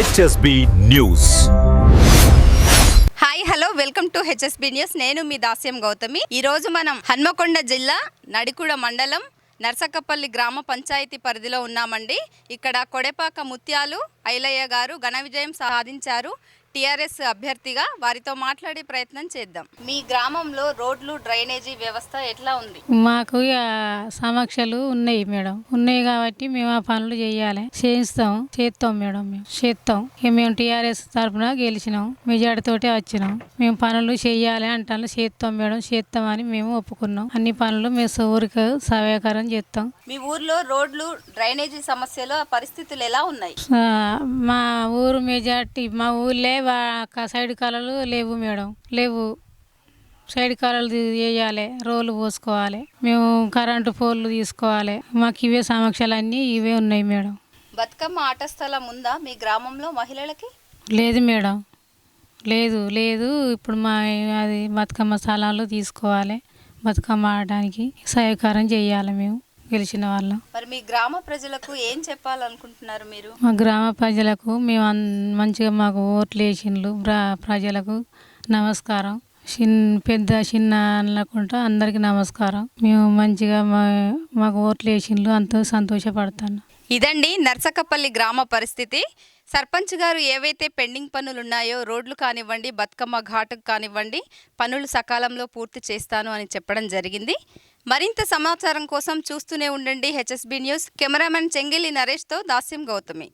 H S B news hi hello welcome to H S B news నేను మీ దాస్యం గౌతమి. ఈ రోజు మనం హన్మకొండ జిల్లా నడికూడ మండలం నర్సకపల్లి గ్రామ పంచాయతీ పరిధిలో ఉన్నామండి. ఇక్కడ కొడెపాక ముత్యాలు ఐలయ్య గారు ఘన విజయం సాధించారు. టిఆర్ఎస్ అభ్యర్థిగా వారితో మాట్లాడే ప్రయత్నం చేద్దాం. మీ గ్రామంలో రోడ్లు డ్రైనేజీ వ్యవస్థ ఎట్లా ఉంది? మాకు సమస్యలు ఉన్నాయి మేడం. ఉన్నాయి కాబట్టి మేము ఆ పనులు చేయాలి. చేయిస్తాం. చేస్తాం మేడం మేము. చేస్తాం మేము టీఆర్ఎస్ తరఫున గెలిచినాం. మెజార్టీ తోటే వచ్చినాం. మేము పనులు చేయాలి అంటాను చేస్తాం మేడం. చేస్తామని మేము ఒప్పుకున్నాం. అన్ని పనులు మేము ఊరికి సహాయకరం చేస్తాం మీ ఊర్లో రోడ్లు డ్రైనేజీ సమస్యలు పరిస్థితులు ఎలా ఉన్నాయి? మా ఊరు మెజార్టీ మా ఊళ్ళే వా- క- సైడ్ కాలాలు లేవు మేడం. లేవు. సైడ్ కాలాలు వేయాలి రోలు పోసుకోవాలి. మేము కరెంటు పోల్లు తీసుకోవాలి. మాకు ఇవే సమస్యలు అన్నీ ఇవే ఉన్నాయి మేడం. బతుకమ్మ ఆట స్థలం ఉందా మీ గ్రామంలో మహిళలకి? లేదు మేడం. లేదు లేదు. ఇప్పుడు మా అది బతుకమ్మ స్థలాలు తీసుకోవాలి. బతుకమ్మ ఆడడానికి సహకారం చేయాలి మేము. గెలిచిన వాళ్ళం. మరి మీ గ్రామ ప్రజలకు ఏం చెప్పాలనుకుంటున్నారు మీరు? మా గ్రామ ప్రజలకు మేము మంచిగా మాకు ఓట్లు వేసిండ్లు. ప్ర- ప్రజలకు నమస్కారం. చిన్న పెద్ద చిన్న అనకుండా అందరికీ నమస్కారం. మేము మంచిగా మా మాకు ఓట్లు వేసిండ్రు అంతో సంతోషపడతాను. ఇదండి నర్సకపల్లి గ్రామ పరిస్థితి. సర్పంచ్ గారు ఏవైతే పెండింగ్ పనులు ఉన్నాయో రోడ్లు కానివ్వండి బతుకమ్మ ఘాటుకు కానివ్వండి పనులు సకాలంలో పూర్తి చేస్తాను అని చెప్పడం జరిగింది. మరింత సమాచారం కోసం చూస్తూనే ఉండండి H S B news. Cameraman Chengili నరేష్తో Dasyam Gautami.